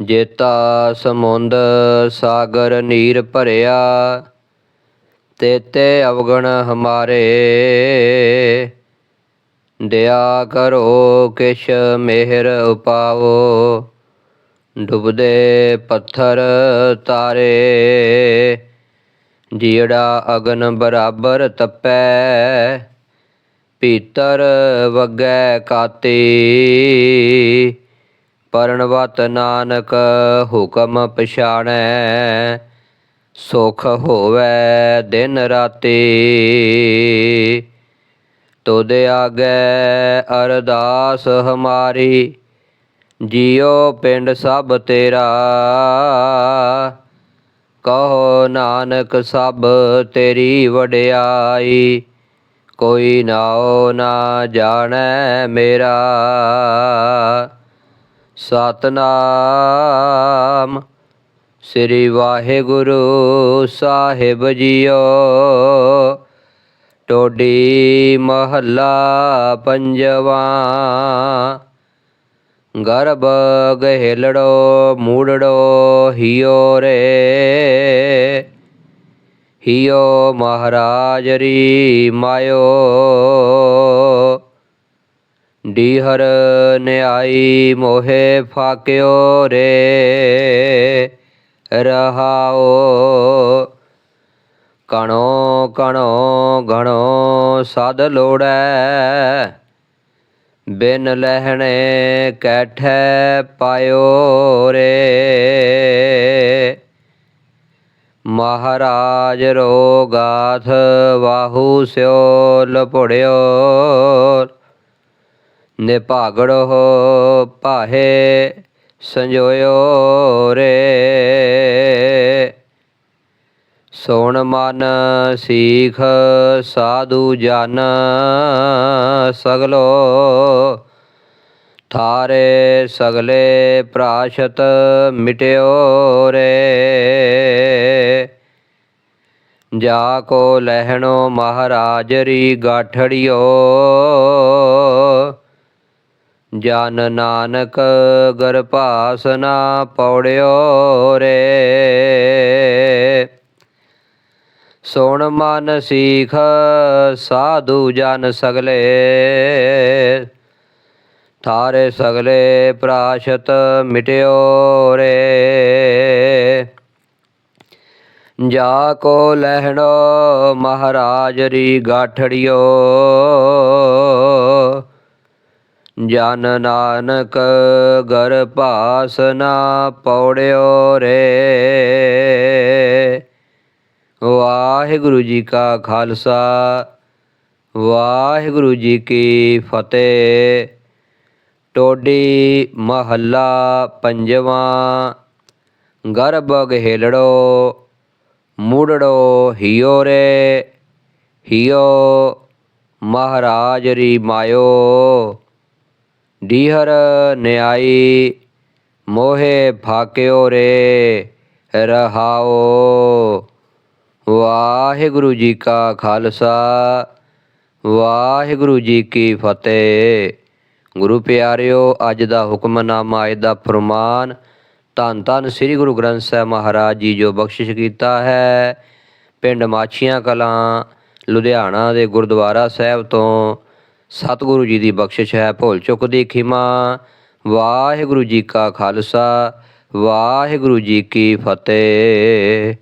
ਜੇਤਾ ਸਮੁੰਦ ਸਾਗਰ ਨੀਰ ਭਰਿਆ, ਤੇਤੇ ਅਵਗਣ ਹਮਾਰੇ। ਦਿਆ ਕਰੋ ਕਿਛ ਮਿਹਰ ਉਪਾਵੋ, ਡੁੱਬਦੇ ਪੱਥਰ ਤਾਰੇ। ਜੀੜਾ ਅਗਨ ਬਰਾਬਰ ਤਪੈ ਪੀਤਰ ਵਗੈ ਕਾਤੀ। ਪਰਣਵਤ ਨਾਨਕ ਹੁਕਮ ਪਛਾਣੈ, ਸੁਖ ਹੋਵੇ ਦਿਨ ਰਾਤੀ। ਤੁਧ ਆਗੇ ਅਰਦਾਸ ਹਮਾਰੀ, ਜਿਉ ਪਿੰਡ ਸਭ ਤੇਰਾ। ਕਹੋ ਨਾਨਕ ਸਭ ਤੇਰੀ ਵਡਿਆਈ, ਕੋਈ ਨਾਉ ਨਾ ਜਾਣੈ ਮੇਰਾ। ਸਤਨਾਮ। ਸ੍ਰੀ ਵਾਹਿਗੁਰੂ ਸਾਹਿਬ ਜੀਓ। ਟੋਡੀ ਮਹੱਲਾ ਪੰਜਵਾ। ਗਰਭ ਗਹਿਲੜੋ ਮੂੜੜੋ ਹਿਓ ਰੇ। ਹਿਓ ਮਹਾਰਾਜ ਰੀ ਮਾਇਓ। ਡੀਹਰ ਨਿਆਈ ਮੋਹੇ ਫਾਕਿਓ ਰੇ, ਰਹਾਓ ਕਣੋ ਕਣੋ ਘਣੋ ਸਦ ਲੋੜੈ, ਬਿਨ ਲਹਿਣੇ ਕੈਠੈ ਪਾਇਓ ਰੇ। ਮਹਾਰਾਜ ਰੋਗਾਥ ਵਾਹੂ ਸਿਓ ਲਪੜਿਓ ਨਿਭਾਗੜੋ ਪਾਹੇ ਸੰਜੋਇਓ ਰੇ। ਸੋਣ ਮਨ ਸੀਖ ਸਾਧੂ ਜਨ, ਸਗਲੋ ਥਾਰੇ ਸਗਲੇ ਪ੍ਰਾਸ਼ਤ ਮਿਟਿਓ ਰੇ। ਜਾ ਕੋ ਲਹਿਣੋ ਮਹਾਰਾਜ ਰੀ ਗਾਠੜਿਓ ਜਨ ਨਾਨਕ ਗਰਭਾਸ ਪੌੜਿਓ ਰੇ। ਸੁਣ ਮਨ ਸੀਖ ਸਾਧੂ ਜਨ ਸਗਲੇ। ਥਾਰੇ ਸਗਲੇ ਪ੍ਰਾਸ਼ਤ ਮਿਟਿਓ ਰੇ। ਜਾ ਕੋ ਲਹਿਣੋ ਮਹਾਰਾਜ ਰੀ ਗਾਠੜਿਓ। ਜਨ ਨਾਨਕ ਗਰ ਭਾਸ ਪੌੜਿਓ ਰੇ। ਵਾਹਿਗੁਰੂ ਜੀ ਕਾ ਖਾਲਸਾ, ਵਾਹਿਗੁਰੂ ਜੀ ਕੀ ਫਤਿਹ। ਟੋਡੀ ਮਹੱਲਾ ਪੰਜਵਾ, ਗਰਭ ਗਹਿਲੜੋ ਮੁੜੜੋ ਹਿਓ ਰੇ। ਹਿਓ ਮਹਾਰਾਜ ਰੀ ਮਾਇਓ। ਡੀਹਰ ਨਿਆਈ ਮੋਹੇ ਫਾਕਿਓ ਰੇ ਰਹਾਓ। ਵਾਹਿਗੁਰੂ ਜੀ ਕਾ ਖਾਲਸਾ, ਵਾਹਿਗੁਰੂ ਜੀ ਕੀ ਫਤਿਹ। ਗੁਰੂ ਪਿਆਰਿਓ, ਅੱਜ ਦਾ ਹੁਕਮਨਾਮਾ, ਅੱਜ ਦਾ ਫਰਮਾਨ ਧੰਨ ਧੰਨ ਸ੍ਰੀ ਗੁਰੂ ਗ੍ਰੰਥ ਸਾਹਿਬ ਮਹਾਰਾਜ ਜੀ ਜੋ ਬਖਸ਼ਿਸ਼ ਕੀਤਾ ਹੈ। ਪਿੰਡ ਮਾਛੀਆਂ ਕਲਾਂ, ਲੁਧਿਆਣਾ ਦੇ ਗੁਰਦੁਆਰਾ ਸਾਹਿਬ ਤੋਂ ਸਤਿਗੁਰੂ ਜੀ ਦੀ ਬਖਸ਼ਿਸ਼ ਹੈ, ਭੁੱਲ ਚੁੱਕ ਦੀ ਖਿਮਾ। ਵਾਹਿਗੁਰੂ ਜੀ ਕਾ ਖਾਲਸਾ, ਵਾਹਿਗੁਰੂ ਜੀ ਕੀ ਫਤਿਹ।